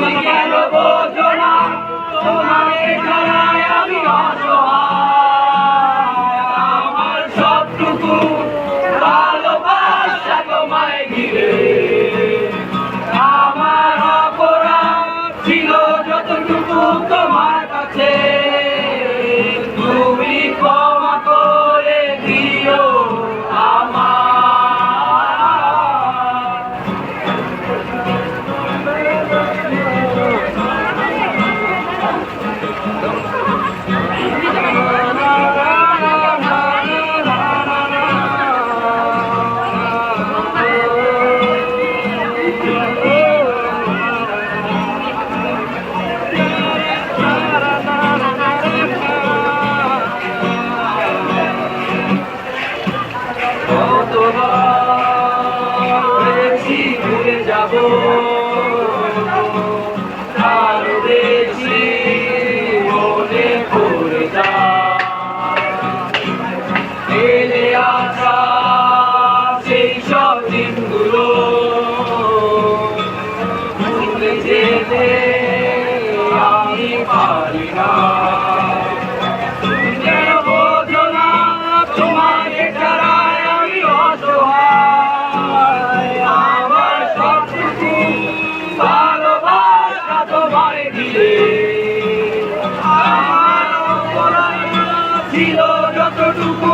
তুমি কেন বোঝো না তোমাকে ছাড়াই আমি অসহায়। এলে সেই সব দিনগুলো ভুলে যেতে আমি পারি না। ছিল যতটুকু